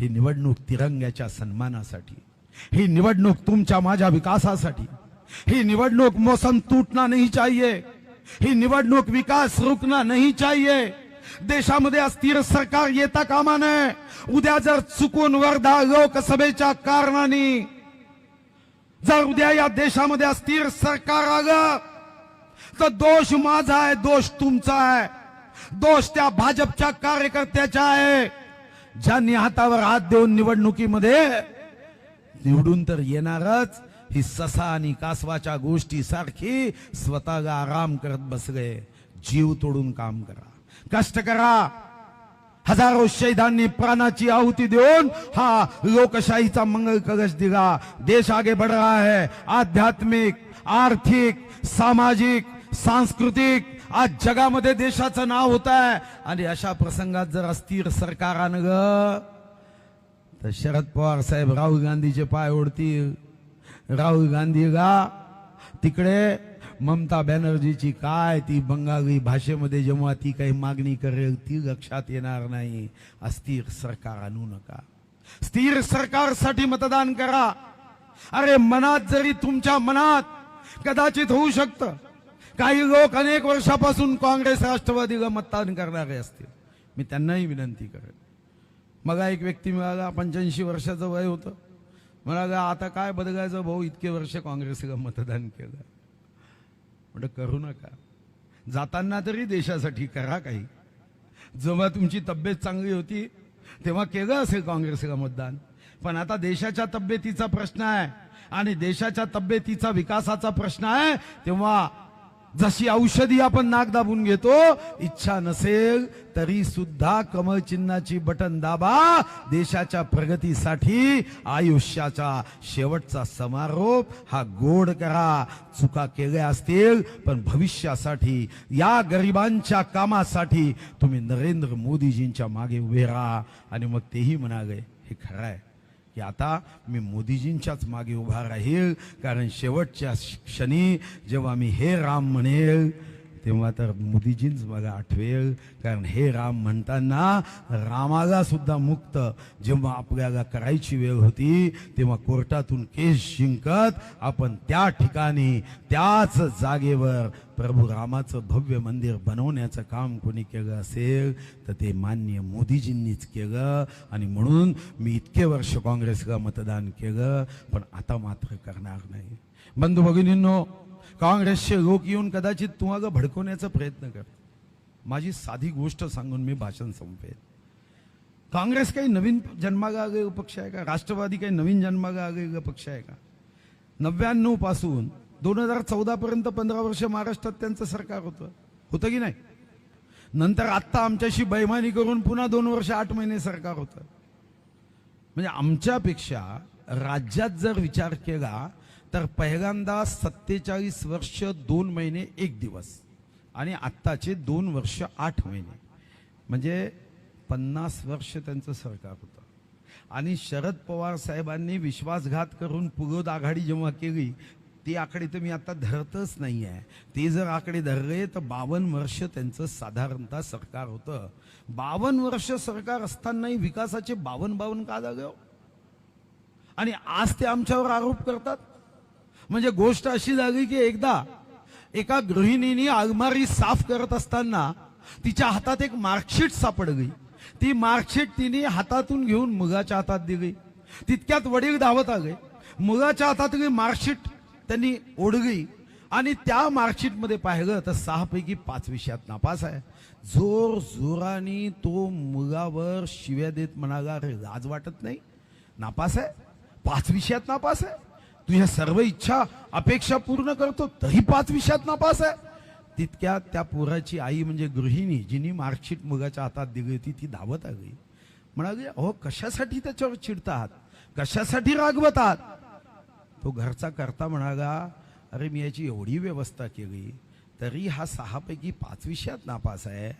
ही निवडणूक तिरंग्याच्या सन्मानासाठी ही निवडणूक तुमच्या माझ्या विकासासाठी ही निवडणूक मौसम तुटना नाही चाहिए ही निवडणूक विकास रुकना नाही चाहिए. देशामध्ये अस्थिर सरकार येता कामा नये. उद्या जर चुकून वर्धा लोकसभेच्या कारणाने जर उद्या या देशामध्ये अस्थिर सरकार आलं तर दोष माझा आहे दोष तुमचा आहे. दोष त्या भाजपच्या कार्यकर्त्याचा आहे. ज्यांनी हातावर हात देऊन निवडणुकीमध्ये निवडून तर येणारच. ही ससा आणि कासवाच्या गोष्टी सारखी स्वतःला आराम करत बसले. जीव तोडून काम करा. कष्ट करा. हजारो शहीदांनी प्राणाची आहुती देऊन हा लोकशाहीचा मंगल कलश दिला. देश आगे बढ़ रहा है. आध्यात्मिक आर्थिक सामाजिक सांस्कृतिक आज जगामध्ये देशाचं नाव होत आहे आणि अशा प्रसंगात जर अस्थिर सरकार ग तर शरद पवार साहेब राहुल गांधीचे पाय ओढतील. राहुल गांधी गा तिकडे ममता बॅनर्जीची काय ती बंगाली भाषेमध्ये जेव्हा ती काही मागणी करेल ती लक्षात येणार नाही. अस्थिर सरकार आणू नका. स्थिर सरकारसाठी मतदान करा. अरे मनात जरी तुमच्या मनात कदाचित होऊ शकतं काही लोक अनेक वर्षापासून काँग्रेस राष्ट्रवादीला मतदान करणारे असतील. मी त्यांनाही विनंती करेन. मला एक व्यक्ती मिळाला पंच्याऐंशी वर्षाचं वय होतं. म्हणाला आता काय बदलायचं भाऊ इतके वर्ष काँग्रेसला मतदान केलं. म्हटलं करू नका. जाताना तरी देशासाठी करा काही. जेव्हा तुमची तब्येत चांगली होती तेव्हा केलं असेल काँग्रेसला मतदान. पण आता देशाच्या तब्येतीचा प्रश्न आहे आणि देशाच्या तब्येतीचा विकासाचा प्रश्न आहे तेव्हा जशी औषधी आपण नाक दाबून घेतो इच्छा नसेल तरी सुद्धा कमळ चिन्हाची बटन दाबा. देशाच्या प्रगतीसाठी आयुष्याचा शेवटचा समारोप हा गोड करा. चुका केल्या असतील पण भविष्यासाठी या गरिबांच्या कामासाठी तुम्ही नरेंद्र मोदीजींच्या मागे उभे राहा. आणि मग तेही म्हणाले हे खरं आहे. की आता मी मोदीजींच्याच मागे उभा राहील. कारण शेवटच्या क्षणी जेव्हा मी हे राम म्हणेल तेव्हा तर मोदीजींच मला आठवेल. कारण हे राम म्हणताना रामाला सुद्धा मुक्त. जेव्हा आपल्याला करायची वेळ होती तेव्हा कोर्टातून केस जिंकत आपण त्या ठिकाणी त्याच जागेवर प्रभू रामाचं भव्य मंदिर बनवण्याचं काम कोणी केलं असेल तर ते मान्य मोदीजींनीच केलं. आणि म्हणून मी इतके वर्ष काँग्रेसला मतदान केलं पण आता मात्र करणार नाही. बंधू भगिनींनो काँग्रेसचे लोक येऊन कदाचित तुम्हाला भडकवण्याचा प्रयत्न कर. माझी साधी गोष्ट सांगून मी भाषण संपेल. काँग्रेस काही नवीन जन्माला आलेला पक्ष आहे का? राष्ट्रवादी काही नवीन जन्माला आलेला पक्ष आहे का? नव्याण्णवपासून दोन हजार चौदा पर्यंत पंधरा वर्ष महाराष्ट्रात त्यांचं सरकार होतं. होतं की नाही? नंतर आत्ता आमच्याशी बैमानी करून पुन्हा दोन वर्ष आठ महिने सरकार होतं. म्हणजे आमच्यापेक्षा राज्यात जर विचार केला तर पहिल्यांदा सत्तेचाळीस वर्ष दोन महिने एक दिवस. आणि आत्ताचे दोन वर्ष आठ महिने. म्हणजे पन्नास वर्ष त्यांचं सरकार होतं. आणि शरद पवार साहेबांनी विश्वासघात करून पुरोद आघाडी जेव्हा केली ती आकडे तर मी आता धरतच नाही आहे. ते जर आकडे धरले तर बावन्न वर्ष त्यांचं साधारणतः सरकार होतं. बावन्न वर्ष सरकार असतानाही विकासाचे बावन्न बावन्न का झाले हो? आणि आज ते आमच्यावर आरोप करतात? म्हणजे गोष्ट अशी झाली की एकदा एका गृहिणीनी अलमारी साफ करत असताना तिच्या हातात एक मार्कशीट सापडली. ती मार्कशीट तिने हातातून घेऊन मुलाच्या हातात दिली. तितक्यात वडील धावत आले. मुलाच्या हातातली मार्कशीट त्यांनी ओढली आणि त्या मार्कशीटमध्ये पाहिलं तर सहापैकी पाच विषयात नापास आहे. जोर जोराने तो मुलावर शिव्या देत म्हणाला "अरे, लाज वाटत नाही? नापास आहे? पाच विषयात नापास आहे? तुझ्या सर्व इच्छा अपेक्षा पूर्ण करतो तरी पाच विषयात नापास आहे. तितक्या त्या पोराची आई म्हणजे गृहिणी जिनी मार्कशीट मुगाच्या हातात दिली होती ती धावत आली. म्हणाली अहो कशासाठी त्याच्यावर चिडतात? कशासाठी रागवतात? तो घरचा करता म्हणाला अरे मी याची एवढी व्यवस्था केली तरी हा सहापैकी पाच विषयात नापास आहे.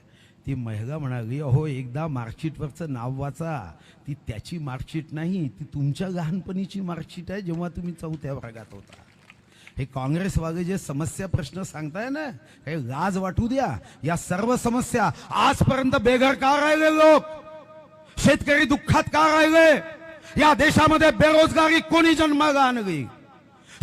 ती महिला म्हणाली अहो एकदा मार्कशीटवरचं नाव वाचा. ती त्याची मार्कशीट नाही ती तुमच्या लहानपणीची मार्कशीट आहे जेव्हा तुम्ही चौथ्या वर्गात होता. हे काँग्रेसवाले जे समस्या प्रश्न सांगताय ना काही लाज वाटू द्या. या सर्व समस्या आजपर्यंत बेघर का राहिले लोक? शेतकरी दुःखात का राहिले? या देशामध्ये बेरोजगारी कोणी जन्माला आणली?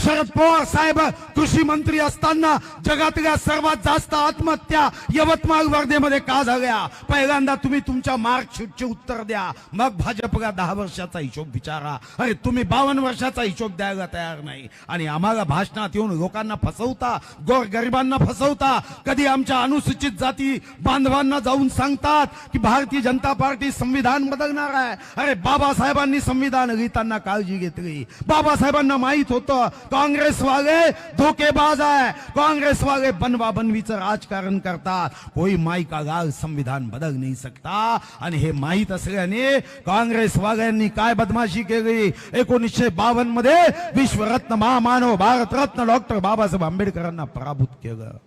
शरद पवार साहेब कृषी मंत्री असताना जगातल्या सर्वात जास्त आत्महत्या यवतमाळ वर्धेमध्ये का झाल्या? पहिल्यांदा तुम्ही तुमच्या मार्कशीटचे उत्तर द्या. मग भाजपला दहा वर्षाचा हिशोब विचारा. अरे तुम्ही बावन्न वर्षाचा हिशोब द्यायला तयार नाही. आणि आम्हाला भाषणात येऊन लोकांना फसवता गोर गरिबांना फसवता कधी आमच्या अनुसूचित जाती बांधवांना जाऊन सांगतात की भारतीय जनता पार्टी संविधान बदलणार आहे. अरे बाबासाहेबांनी संविधान लिहिताना काळजी घेतली. बाबासाहेबांना माहीत होतं काँग्रेस वाले धोकेबाज आहे. काँग्रेसवाले बनवा बनवीचं राजकारण करतात कोई माई का गाल संविधान बदल नाही सकता. आणि हे माहीत असल्याने काँग्रेस वाल्यांनी काय बदमाशी केली? एकोणीसशे बावन्नमध्ये विश्वरत्न महामानव भारतरत्न डॉक्टर बाबासाहेब आंबेडकरांना पराभूत केलं.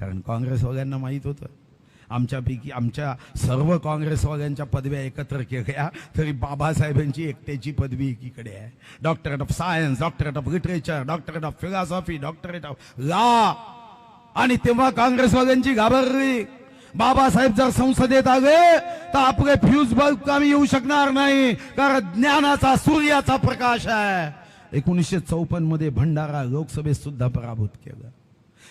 कारण काँग्रेस वाल्यांना माहीत होतं. आमच्यापैकी आमच्या सर्व काँग्रेसवाल्यांच्या पदव्या एकत्र केल्या तरी बाबासाहेबांची एकट्याची पदवी एकीकडे आहे. Doctorate of science doctorate of literature doctorate of philosophy doctorate of law आणि तेव्हा काँग्रेसवाल्यांची घाबरली. बाबासाहेब जर संसदेत आले तर आपले फ्यूज बल्ब कामी येऊ शकणार नाही कारण ज्ञानाचा सूर्याचा प्रकाश आहे. एकोणीसशे चौपन्नमध्ये भंडारा लोकसभेत सुद्धा पराभूत केलं.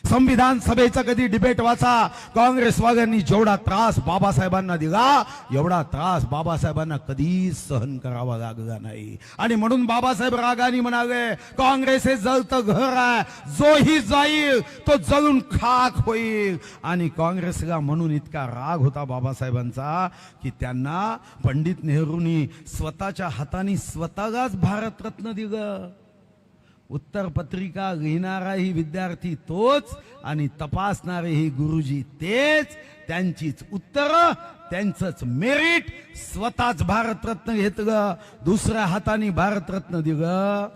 संविधान सभेचा कधी डिबेट वाचा? काँग्रेसवाद्यांनी जेवढा त्रास बाबासाहेबांना दिला एवढा त्रास बाबासाहेबांना कधीच सहन करावा लागला नाही. आणि म्हणून बाबासाहेब रागाने म्हणाले काँग्रेस हे जलतं घर आहे. जोही जाईल तो जळून खाक होईल. आणि काँग्रेसला म्हणून इतका राग होता बाबासाहेबांचा की त्यांना पंडित नेहरूंनी स्वतःच्या हाताने स्वतःलाच भारतरत्न दिलं. उत्तर पत्रिका लिहिणाराही विद्यार्थी तोच आणि तपासणारेही गुरुजी तेच. त्यांचीच उत्तर त्यांचंच मेरिट स्वतःच भारतरत्न घेतलं दुसऱ्या हाताने भारतरत्न दिलं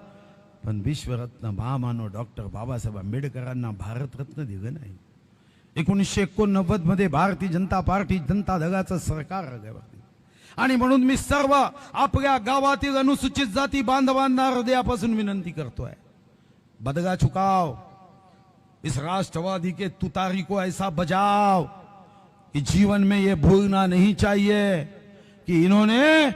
पण विश्वरत्न महामानव डॉक्टर बाबासाहेब आंबेडकरांना भारतरत्न दिलं नाही. एकोणीसशे एकोणनव्वदमध्ये भारतीय जनता पार्टी जनता दगाचं सरकार आल्यावरती आणि म्हणून मी सर्व आपल्या गावातील अनुसूचित जाती बांधवांना हृदयापासून विनंती करतोय. बदगा चुकाओ इस राष्ट्रवादी के तुतारी को ऐसा बजाओ कि जीवन में यह भूलना नहीं चाहिए कि इन्होंने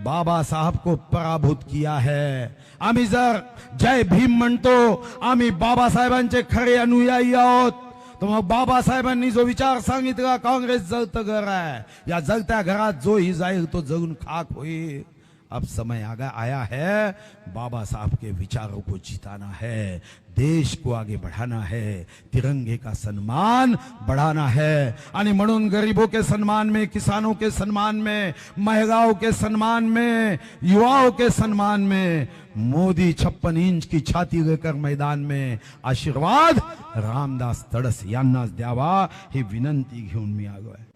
बाबा साहब को पराभूत किया है। आम्ही जर जय भीम म्हणतो आम्ही बाबासाहेबांचे खरे अनुयायी आहोत। तर मग बाबासाहेबांनी जो विचार सांगितला, काँग्रेस जळतं घर आहे। या जळत्या घरात जो ही जाईल तो जळून खाक होईल. अब समय आगा, आया है। बाबा साहब के विचारों को जिताना है। देश को आगे बढ़ाना है। तिरंगे का सम्मान बढ़ाना है। आणि म्हणून गरीबों के सम्मान में, किसानों के सम्मान में, महिलाओं के सम्मान में, युवाओं के सम्मान में, मोदी छप्पन इंच की छाती लेकर मैदान में आशीर्वाद। रामदास तडस यांनाच द्यावा, ही विनंती घेऊन मी आलो आहे